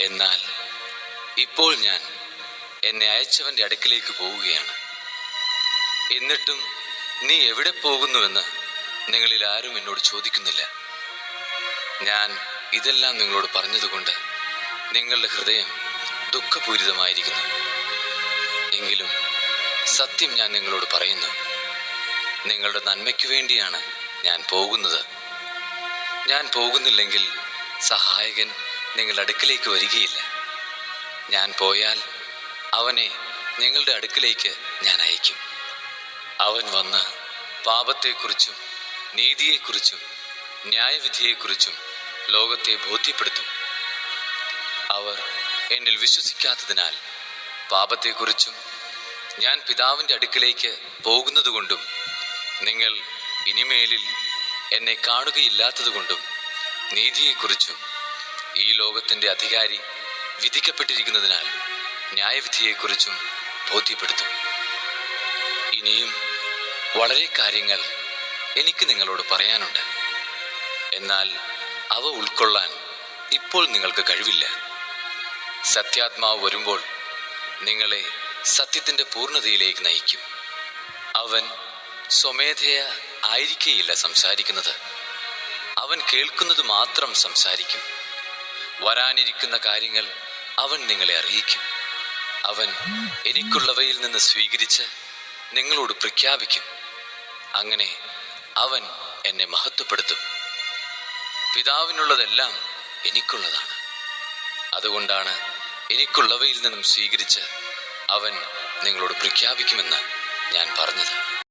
എന്നാൽ ഇപ്പോൾ ഞാൻ എന്നെ അയച്ചവന്റെ അടുക്കിലേക്ക് പോവുകയാണ്. എന്നിട്ടും നീ എവിടെ പോകുന്നുവെന്ന് നിങ്ങളിൽ ആരും എന്നോട് ചോദിക്കുന്നില്ല. ഞാൻ ഇതെല്ലാം നിങ്ങളോട് പറഞ്ഞതുകൊണ്ട് നിങ്ങളുടെ ഹൃദയം ദുഃഖപൂരിതമായിരിക്കുന്നു. എങ്കിലും സത്യം ഞാൻ നിങ്ങളോട് പറയുന്നു. നിങ്ങളുടെ നന്മയ്ക്ക് വേണ്ടിയാണ് ഞാൻ പോകുന്നത്. ഞാൻ പോകുന്നില്ലെങ്കിൽ സഹായകൻ നിങ്ങളുടെ അടുക്കിലേക്ക് വരികയില്ല. ഞാൻ പോയാൽ അവനെ നിങ്ങളുടെ അടുക്കിലേക്ക് ഞാൻ അയക്കും. അവൻ വന്ന് പാപത്തെക്കുറിച്ചും നീതിയെക്കുറിച്ചും ന്യായവിധിയെക്കുറിച്ചും ലോകത്തെ ബോധ്യപ്പെടുത്തും. അവർ എന്നിൽ വിശ്വസിക്കാത്തതിനാൽ പാപത്തെക്കുറിച്ചും ഞാൻ പിതാവിന്റെ അടുക്കിലേക്ക് പോകുന്നതുകൊണ്ടും നിങ്ങൾ ഇനിമേലിൽ എന്നെ കാണുകയില്ലാത്തതുകൊണ്ടും നീതിയെക്കുറിച്ചും ഈ ലോകത്തിന്റെ അധികാരി വിധിക്കപ്പെട്ടിരിക്കുന്നതിനാൽ ന്യായവിധിയെക്കുറിച്ചും ബോധ്യപ്പെടുത്തും. ഇനിയും വളരെ കാര്യങ്ങൾ എനിക്ക് നിങ്ങളോട് പറയാനുണ്ട്. എന്നാൽ അവ ഉൾക്കൊള്ളാൻ ഇപ്പോൾ നിങ്ങൾക്ക് കഴിവില്ല. സത്യാത്മാവ് വരുമ്പോൾ നിങ്ങളെ സത്യത്തിന്റെ പൂർണതയിലേക്ക് നയിക്കും. അവൻ സ്വമേധയ ആയിരിക്കേയില്ല സംസാരിക്കുന്നത്. അവൻ കേൾക്കുന്നത് മാത്രം സംസാരിക്കും. വരാനിരിക്കുന്ന കാര്യങ്ങൾ അവൻ നിങ്ങളെ അറിയിക്കും. അവൻ എനിക്കുള്ളവയിൽ നിന്ന് സ്വീകരിച്ച് നിങ്ങളോട് പ്രഖ്യാപിക്കും. അങ്ങനെ അവൻ എന്നെ മഹത്വപ്പെടുത്തും. പിതാവിനുള്ളതെല്ലാം എനിക്കുള്ളതാണ്. അതുകൊണ്ടാണ് എനിക്കുള്ളവയിൽ നിന്നും സ്വീകരിച്ച് അവൻ നിങ്ങളോട് പ്രഖ്യാപിക്കുമെന്ന് ഞാൻ പറഞ്ഞത്.